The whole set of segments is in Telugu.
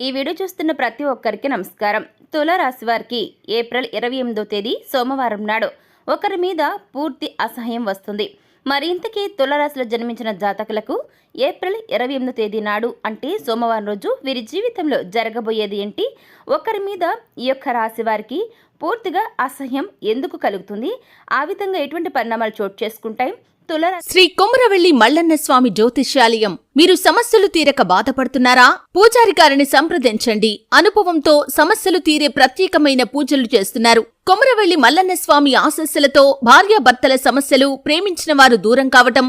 ఈ వీడియో చూస్తున్న ప్రతి ఒక్కరికి నమస్కారం. తులరాశి వారికి ఏప్రిల్ ఇరవై ఎనిమిదో తేదీ సోమవారం నాడు ఒకరి మీద పూర్తి అసహ్యం వస్తుంది. మరింతకీ తులరాశిలో జన్మించిన జాతకులకు ఏప్రిల్ ఇరవై ఎనిమిదో తేదీ నాడు అంటే సోమవారం రోజు వీరి జీవితంలో జరగబోయేది ఏంటి? ఒకరి మీద ఈ యొక్క రాశి వారికి పూర్తిగా అసహ్యం ఎందుకు కలుగుతుంది? ఆ విధంగా ఎటువంటి పరిణామాలు చోటు చేసుకుంటాయి? తులరా శ్రీ కొమరవెల్లి మల్లన్న స్వామి జ్యోతిష్యాలయం. మీరు సమస్యలు తీరక బాధపడుతున్నారా? పూజారి గారిని సంప్రదించండి. అనుభవంతో సమస్యలు తీరే ప్రత్యేకమైన పూజలు చేస్తున్నారు. కొమరవెల్లి మల్లన్న స్వామి ఆశస్సులతో భార్యాభర్తల సమస్యలు ప్రేమించిన వారు దూరం కావటం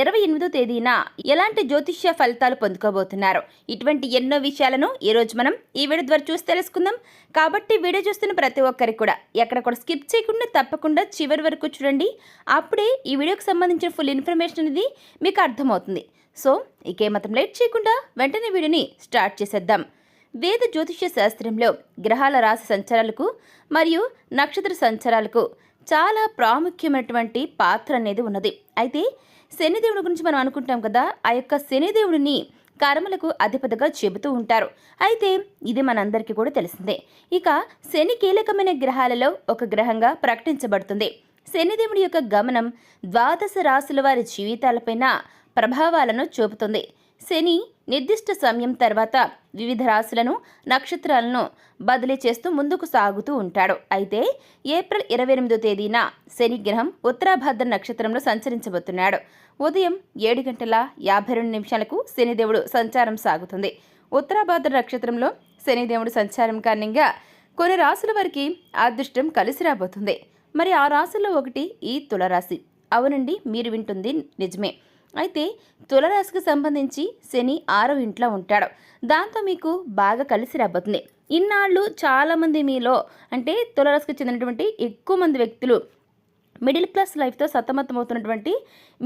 ఇరవై ఎనిమిదో తేదీన ఎలాంటి జ్యోతిష్య ఫలితాలు పొందుకోబోతున్నారు? ఇటువంటి ఎన్నో విషయాలను ఈరోజు మనం ఈ వీడియో ద్వారా చూసి తెలుసుకుందాం. కాబట్టి వీడియో చూస్తున్న ప్రతి ఒక్కరికి కూడా ఎక్కడ కూడా స్కిప్ చేయకుండా తప్పకుండా చివరి వరకు చూడండి. అప్పుడే ఈ వీడియోకి సంబంధించిన ఫుల్ ఇన్ఫర్మేషన్ అనేది మీకు అర్థమవుతుంది. సో ఇకేమాత్రం లేట్ చేయకుండా వెంటనే వీడియోని స్టార్ట్ చేసేద్దాం. వేద జ్యోతిష్య శాస్త్రంలో గ్రహాల రాశి సంచారాలకు మరియు నక్షత్ర సంచారాలకు చాలా ప్రాముఖ్యమైనటువంటి పాత్ర అనేది ఉన్నది. అయితే శనిదేవుడి గురించి మనం అనుకుంటాం కదా ఆ యొక్క శనిదేవుడిని కర్మలకు అధిపతిగా చెబుతూ ఉంటారు. అయితే ఇది మనందరికీ కూడా తెలిసిందే. ఇక శని కీలకమైన గ్రహాలలో ఒక గ్రహంగా ప్రకటించబడుతుంది. శనిదేవుడి యొక్క గమనం ద్వాదశ రాశుల వారి జీవితాలపైన ప్రభావాలను చూపుతుంది. శని నిర్దిష్ట సమయం తర్వాత వివిధ రాశులను నక్షత్రాలను బదిలీ చేస్తూ ముందుకు సాగుతూ ఉంటాడు. అయితే ఏప్రిల్ ఇరవై ఎనిమిదో తేదీన శనిగ్రహం ఉత్తరాభద్ర నక్షత్రంలో సంచరించబోతున్నాడు. ఉదయం ఏడు గంటల యాభై రెండు నిమిషాలకు శనిదేవుడు సంచారం సాగుతుంది. ఉత్తరాభద్ర నక్షత్రంలో శనిదేవుడు సంచారం కారణంగా కొన్ని రాశుల వారికి అదృష్టం కలిసి రాబోతుంది. మరి ఆ రాశుల్లో ఒకటి ఈ తులరాశి. అవునండి మీరు వింటుంది నిజమే. అయితే తులరాశికి సంబంధించి శని ఆరో ఇంట్లో ఉంటాడు. దాంతో మీకు బాగా కలిసి రాబోతుంది. ఇన్నాళ్ళు చాలామంది మీలో అంటే తులరాశికి చెందినటువంటి ఎక్కువ మంది వ్యక్తులు మిడిల్ క్లాస్ లైఫ్తో సతమతమవుతున్నటువంటి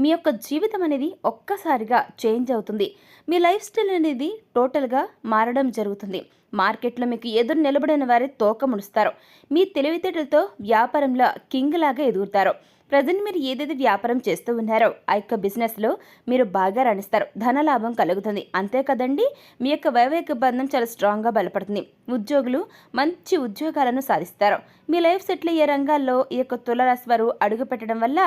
మీ యొక్క జీవితం అనేది ఒక్కసారిగా చేంజ్ అవుతుంది. మీ లైఫ్ స్టైల్ అనేది టోటల్గా మారడం జరుగుతుంది. మార్కెట్లో మీకు ఎదురు నిలబడిన వారి తోక ముడుస్తారు. మీ తెలివితేటలతో వ్యాపారంలో కింగ్ లాగా ఎదుగుతారు. ప్రజెంట్ మీరు ఏదైతే వ్యాపారం చేస్తూ ఉన్నారో ఆ యొక్క బిజినెస్లో మీరు బాగా రాణిస్తారు. ధనలాభం కలుగుతుంది. అంతే కదండి? మీ యొక్క వైవాహిక బంధం చాలా స్ట్రాంగ్గా బలపడుతుంది. ఉద్యోగులు మంచి ఉద్యోగాలను సాధిస్తారు. మీ లైఫ్ సెటిల్ అయ్యే రంగాల్లో ఈ యొక్క తులరాశి వారు అడుగు పెట్టడం వల్ల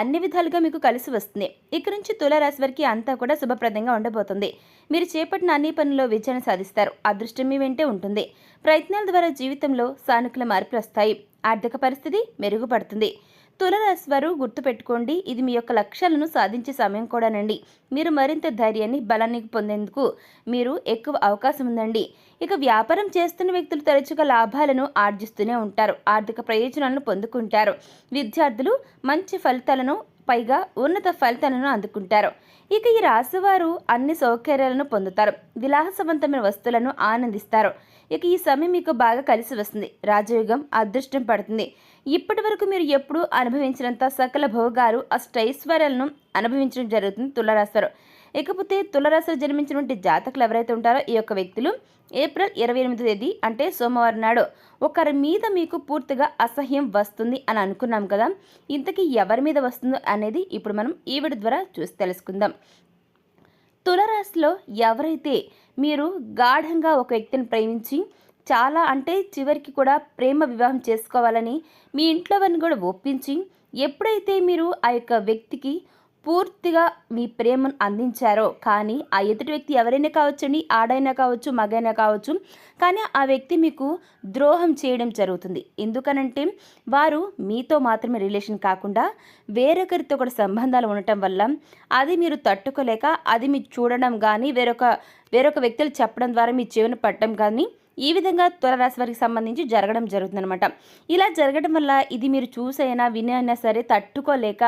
అన్ని విధాలుగా మీకు కలిసి వస్తుంది. ఇక నుంచి తులరాశి వారికి అంతా కూడా శుభప్రదంగా ఉండబోతుంది. మీరు చేపట్టిన అన్ని పనుల్లో విజయాన్ని సాధిస్తారు. అదృష్టం మీ వెంటే ఉంటుంది. ప్రయత్నాల ద్వారా జీవితంలో సానుకూల మార్పులు వస్తాయి. ఆర్థిక పరిస్థితి మెరుగుపడుతుంది. తులరాశి వారు గుర్తుపెట్టుకోండి. ఇది మీ యొక్క లక్ష్యాలను సాధించే సమయం కూడానండి. మీరు మరింత ధైర్యాన్ని బలాన్ని పొందేందుకు మీరు ఎక్కువ అవకాశం ఉందండి. ఇక వ్యాపారం చేస్తున్న వ్యక్తులు తరచుగా లాభాలను ఆర్జిస్తూనే ఉంటారు. ఆర్థిక ప్రయోజనాలను పొందుకుంటారు. విద్యార్థులు మంచి ఫలితాలను పైగా ఉన్నత ఫలితాలను అందుకుంటారు. ఇక ఈ రాశివారు అన్ని సౌకర్యాలను పొందుతారు. విలాసవంతమైన వస్తువులను ఆనందిస్తారు. ఇక ఈ సమయం మీకు బాగా కలిసి వస్తుంది. రాజయోగం అదృష్టం పడుతుంది. ఇప్పటి వరకు మీరు ఎప్పుడూ అనుభవించినంత సకల భోగాలు అష్టైశ్వర్యాలను అనుభవించడం జరుగుతుంది తులరాశివారు. ఇకపోతే తులరాశిలో జన్మించినటువంటి జాతకులు ఎవరైతే ఉంటారో ఈ యొక్క వ్యక్తులు ఏప్రిల్ ఇరవై ఎనిమిది తేదీ అంటే సోమవారం నాడు ఒకరి మీద మీకు పూర్తిగా అసహ్యం వస్తుంది అని అనుకున్నాం కదా. ఇంతకీ ఎవరి మీద వస్తుందో అనేది ఇప్పుడు మనం ఈ వీడియో ద్వారా చూసి తెలుసుకుందాం. తులరాశిలో ఎవరైతే మీరు గాఢంగా ఒక వ్యక్తిని ప్రేమించి చాలా అంటే చివరికి కూడా ప్రేమ వివాహం చేసుకోవాలని మీ ఇంట్లో వారిని కూడా ఒప్పించి ఎప్పుడైతే మీరు ఆ యొక్క వ్యక్తికి పూర్తిగా మీ ప్రేమను అందించారో. కానీ ఆ ఎదుటి వ్యక్తి ఎవరైనా కావచ్చండి ఆడైనా కావచ్చు మగైనా కావచ్చు కానీ ఆ వ్యక్తి మీకు ద్రోహం చేయడం జరుగుతుంది. ఎందుకనంటే వారు మీతో మాత్రమే రిలేషన్ కాకుండా వేరొకరితో కూడా సంబంధాలు ఉండటం వల్ల అది మీరు తట్టుకోలేక అది మీరు చూడడం కానీ వేరొక వేరొక వ్యక్తులు చెప్పడం ద్వారా మీ చెవిని పట్టడం కానీ ఈ విధంగా తులరాశి వారికి సంబంధించి జరగడం జరుగుతుందనమాట ఇలా జరగడం వల్ల ఇది మీరు చూసైనా వినైనా సరే తట్టుకోలేక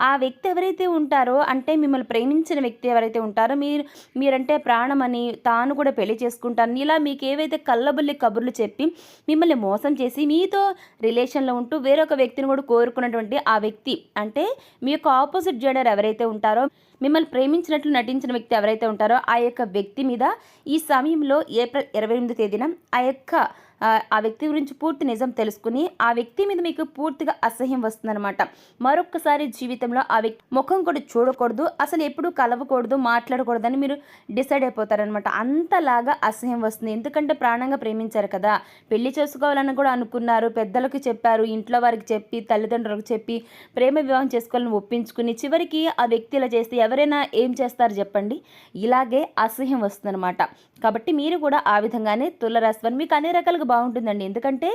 ఆ వ్యక్తి ఎవరైతే ఉంటారో అంటే మిమ్మల్ని ప్రేమించిన వ్యక్తి ఎవరైతే ఉంటారో మీరు మీరంటే ప్రాణమని తాను కూడా పెళ్ళి చేసుకుంటాను. ఇలా మీకు ఏవైతే కళ్ళబుల్లి కబుర్లు చెప్పి మిమ్మల్ని మోసం చేసి మీతో రిలేషన్లో ఉంటూ వేరొక వ్యక్తిని కూడా కోరుకున్నటువంటి ఆ వ్యక్తి అంటే మీ యొక్క ఆపోజిట్ జెండర్ ఎవరైతే ఉంటారో మిమ్మల్ని ప్రేమించినట్లు నటించిన వ్యక్తి ఎవరైతే ఉంటారో ఆ యొక్క వ్యక్తి మీద ఈ సమయంలో ఏప్రిల్ ఇరవై ఎనిమిది తేదీన ఆ యొక్క ఆ, వ్యక్తి గురించి పూర్తి నిజం తెలుసుకుని ఆ వ్యక్తి మీద మీకు పూర్తిగా అసహ్యం వస్తుందన్నమాట. మరొక్కసారి జీవితంలో ఆ వ్యక్తి ముఖం కూడా చూడకూడదు అసలు ఎప్పుడు కలవకూడదు మాట్లాడకూడదని మీరు డిసైడ్ అయిపోతారనమాట అంతలాగా అసహ్యం వస్తుంది. ఎందుకంటే ప్రాణంగా ప్రేమించారు కదా. పెళ్ళి చేసుకోవాలని కూడా అనుకున్నారు పెద్దలకు చెప్పారు ఇంట్లో వారికి చెప్పి తల్లిదండ్రులకు చెప్పి ప్రేమ వివాహం చేసుకోవాలని ఒప్పించుకుని చివరికి ఆ వ్యక్తి ఇలా చేస్తే ఎవరైనా ఏం చేస్తారు చెప్పండి? ఇలాగే అసహ్యం వస్తుందన్నమాట. కాబట్టి మీరు కూడా ఆ విధంగానే తులరాశి వారు మీకు అన్ని రకాలుగా బాగుంటుందండి. ఎందుకంటే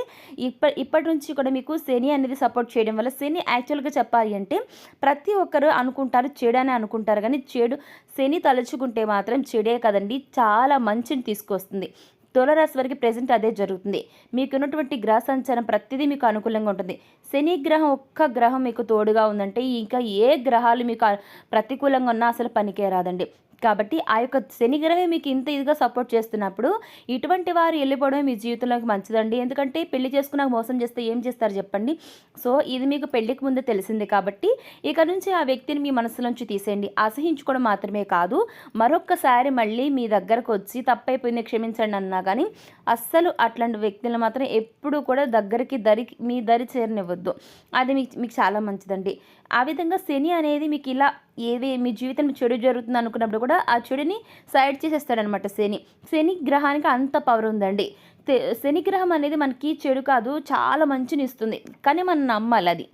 ఇప్ప ఇప్పటి నుంచి కూడా మీకు శని అనేది సపోర్ట్ చేయడం వల్ల శని యాక్చువల్గా చెప్పాలి అంటే ప్రతి ఒక్కరు అనుకుంటారు చెడని అనుకుంటారు. కానీ చెడు శని తలుచుకుంటే మాత్రం చెడే కదండి. చాలా మంచిని తీసుకొస్తుంది. తులరాశి వారికి ప్రజెంట్ అదే జరుగుతుంది. మీకు ఉన్నటువంటి గ్రహ సంచారం ప్రతిదీ మీకు అనుకూలంగా ఉంటుంది. శని గ్రహం ఒక్క గ్రహం మీకు తోడుగా ఉందంటే ఇంకా ఏ గ్రహాలు మీకు ప్రతికూలంగా ఉన్నా అసలు పనికే రాదండి కాబట్టి ఆ యొక్క శని గ్రహం మీకు ఇంత ఇదిగా సపోర్ట్ చేస్తున్నప్పుడు ఇటువంటి వారు వెళ్ళిపోవడం మీ జీవితంలోకి మంచిదండి. ఎందుకంటే పెళ్ళి చేసుకున్నాక మోసం చేస్తే ఏం చేస్తారు చెప్పండి. సో ఇది మీకు పెళ్ళికి ముందే తెలిసింది కాబట్టి ఇక నుంచి ఆ వ్యక్తిని మీ మనసులోంచి తీసేయండి. అసహించుకోవడం మాత్రమే కాదు. మరొక్కసారి మళ్ళీ మీ దగ్గరకు వచ్చి తప్పైపోయింది క్షమించండి అన్నా కానీ అస్సలు అట్లాంటి వ్యక్తులను మాత్రం ఎప్పుడూ కూడా దగ్గరికి దరి మీ దరి చేరనివ్వద్దు. అది మీకు మీకు చాలా మంచిదండి. ఆ విధంగా శని అనేది మీకు ఇలా ఏది మీ జీవితం చెడు జరుగుతుంది అనుకున్నప్పుడు కూడా ఆ చెడుని సైడ్ చేసేస్తాడనమాట శని. శని గ్రహానికి అంత పవర్ ఉందండి. శనిగ్రహం శని గ్రహం అనేది మనకి చెడు కాదు చాలా మంచిని ఇస్తుంది. కానీ మనం నమ్మాలి అది.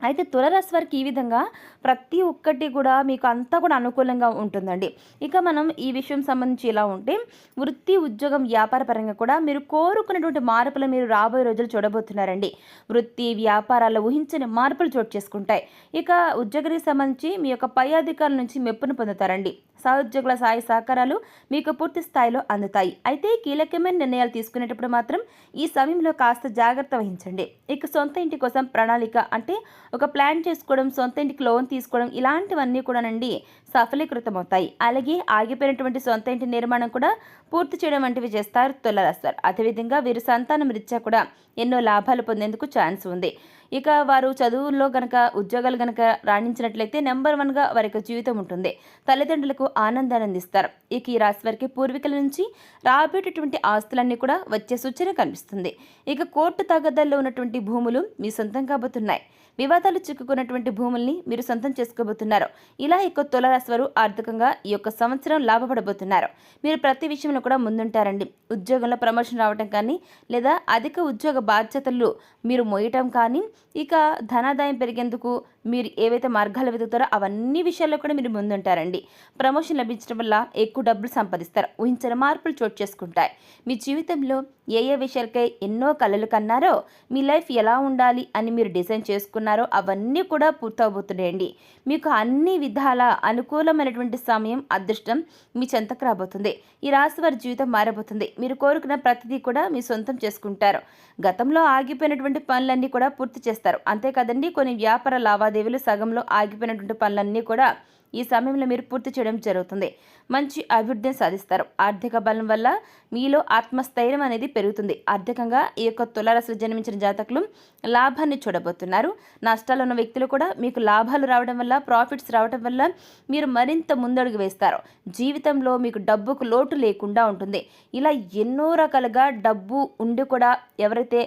అయితే తులరాశి వారికి ఈ విధంగా ప్రతి ఒక్కటి కూడా మీకు అంతా కూడా అనుకూలంగా ఉంటుందండి. ఇక మనం ఈ విషయం సంబంధించి ఇలా ఉంటే వృత్తి ఉద్యోగం వ్యాపార పరంగా కూడా మీరు కోరుకున్నటువంటి మార్పులు మీరు రాబోయే రోజులు చూడబోతున్నారండి. వృత్తి వ్యాపారాల్లో ఊహించని మార్పులు చోటు చేసుకుంటాయి. ఇక ఉద్యోగానికి సంబంధించి మీ యొక్క పై అధికారుల నుంచి మెప్పును పొందుతారండి. సహోద్యోగుల సహాయ సహకారాలు మీకు పూర్తి స్థాయిలో అందుతాయి. అయితే కీలకమైన నిర్ణయాలు తీసుకునేటప్పుడు మాత్రం ఈ సమయంలో కాస్త జాగ్రత్త వహించండి. ఇక సొంత ఇంటి కోసం ప్రణాళిక అంటే ఒక ప్లాన్ చేసుకోవడం సొంత ఇంటికి లోన్ తీసుకోవడం ఇలాంటివన్నీ కూడానండి సఫలీకృతం అవుతాయి అలాగే ఆగిపోయినటువంటి సొంత ఇంటి నిర్మాణం కూడా పూర్తి చేయడం వంటివి చేస్తారు తులరాస్తారు అదేవిధంగా వీరు సంతానం రీత్యా కూడా ఎన్నో లాభాలు పొందేందుకు ఛాన్స్ ఉంది. ఇక వారు చదువుల్లో గనక ఉద్యోగాలు గనక రాణించినట్లయితే నెంబర్ వన్గా వారి యొక్క జీవితం ఉంటుంది. తల్లిదండ్రులకు ఆనందాన్ని అందిస్తారు. ఇక ఈ రాశి వారికి పూర్వీకుల నుంచి రాబోయేటటువంటి ఆస్తులన్నీ కూడా వచ్చే సూచన కనిపిస్తుంది. ఇక కోర్టు తగదల్లో ఉన్నటువంటి భూములు మీ సొంతం కాబోతున్నాయి. వివాదాలు చిక్కుకున్నటువంటి భూముల్ని మీరు సొంతం చేసుకోబోతున్నారు. ఇలా ఈ యొక్క తులరాశి వారు ఆర్థికంగా ఈ యొక్క సంవత్సరం లాభపడబోతున్నారు. మీరు ప్రతి విషయంలో కూడా ముందుంటారండి. ఉద్యోగంలో ప్రమోషన్ రావటం కానీ లేదా అధిక ఉద్యోగ బాధ్యతలు మీరు మోయటం కానీ ఇక ధనాదాయం పెరిగేందుకు మీరు ఏవైతే మార్గాలు వెతుకుతారో అవన్నీ విషయాల్లో కూడా మీరు ముందుంటారండి. ప్రమోషన్ లభించడం వల్ల ఎక్కువ డబ్బులు సంపాదిస్తారు. ఊహించిన మార్పులు చోటు చేసుకుంటాయి. మీ జీవితంలో ఏ ఏ విషయాలకై ఎన్నో కలలు కన్నారో మీ లైఫ్ ఎలా ఉండాలి అని మీరు డిజైన్ చేసుకున్నారో అవన్నీ కూడా పూర్తవబోతున్నాయండి. మీకు అన్ని విధాల అనుకూలమైనటువంటి సమయం అదృష్టం మీ చెంతకు రాబోతుంది. ఈ రాశి వారి జీవితం మారబోతుంది. మీరు కోరుకున్న ప్రతిదీ కూడా మీ సొంతం చేసుకుంటారు. గతంలో ఆగిపోయినటువంటి పనులన్నీ కూడా పూర్తి చేస్తారు. అంతేకాదండి కొన్ని వ్యాపార లావాదేవీలు సగంలో ఆగిపోయినటువంటి పనులన్నీ కూడా ఈ సమయంలో మీరు పూర్తి చేయడం జరుగుతుంది. మంచి అభివృద్ధిని సాధిస్తారు. ఆర్థిక బలం వల్ల మీలో ఆత్మస్థైర్యం అనేది పెరుగుతుంది. ఆర్థికంగా ఈ యొక్క తులారాశిలో జన్మించిన జాతకులు లాభాన్ని చూడబోతున్నారు. నష్టాలు ఉన్న వ్యక్తులు కూడా మీకు లాభాలు రావడం వల్ల ప్రాఫిట్స్ రావడం వల్ల మీరు మరింత ముందడుగు వేస్తారు. జీవితంలో మీకు డబ్బుకు లోటు లేకుండా ఉంటుంది. ఇలా ఎన్నో రకాలుగా డబ్బు ఉండి కూడా ఎవరైతే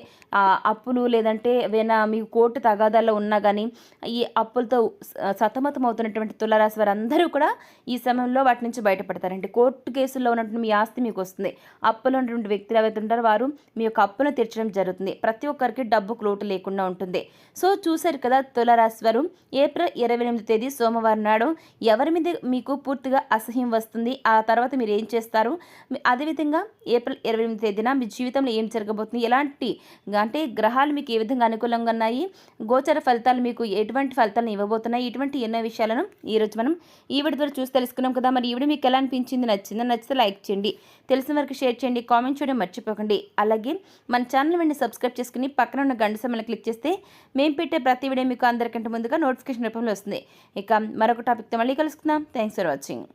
అప్పులు లేదంటే ఏవైనా మీకు కోర్టు తగాదాల్లో ఉన్నా కానీ ఈ అప్పులతో సతమతం అవుతున్నటువంటి తులారాశి వారందరూ కూడా ఈ సమయంలో వాటి నుంచి బయటపడతారండి. కోర్టు కేసుల్లో ఉన్నటువంటి మీ ఆస్తి మీకు వస్తుంది. అప్పులో ఉన్నటువంటి వ్యక్తులు ఎవరైతే ఉంటారో వారు మీ యొక్క అప్పును తీర్చడం జరుగుతుంది. ప్రతి ఒక్కరికి డబ్బుకు లోటు లేకుండా ఉంటుంది. సో చూశారు కదా తులరాశి వారు ఏప్రిల్ ఇరవై ఎనిమిది తేదీ సోమవారం నాడు ఎవరి మీద మీకు పూర్తిగా అసహ్యం వస్తుంది? ఆ తర్వాత మీరు ఏం చేస్తారు? అదేవిధంగా ఏప్రిల్ ఇరవై ఎనిమిది తేదీన మీ జీవితంలో ఏం జరగబోతుంది? ఎలాంటి అంటే గ్రహాలు మీకు ఏ విధంగా అనుకూలంగా ఉన్నాయి? గోచర ఫలితాలు మీకు ఎటువంటి ఫలితాలను ఇవ్వబోతున్నాయి? ఇటువంటి ఎన్నో విషయాలను ఈరోజు మనం ఈవిడ ద్వారా చూసి తెలుసుకున్నాం కదా. మరి ఈవిడ మీకు మీకు ఎలా అనిపించింది నచ్చిందో నచ్చితే లైక్ చేయండి. తెలిసిన వరకు షేర్ చేయండి. కామెంట్ చేయడం మర్చిపోకండి. అలాగే మన ఛానల్ వెంటనే సబ్స్క్రైబ్ చేసుకుని పక్కన ఉన్న గంట సమయంలో క్లిక్ చేస్తే మేము పెట్టే ప్రతి వీడియో మీకు అందరికంటే ముందుగా నోటిఫికేషన్ రూపంలో వస్తుంది. ఇక మరొక టాపిక్తో మళ్ళీ కలుసుకుందాం. Thanks for watching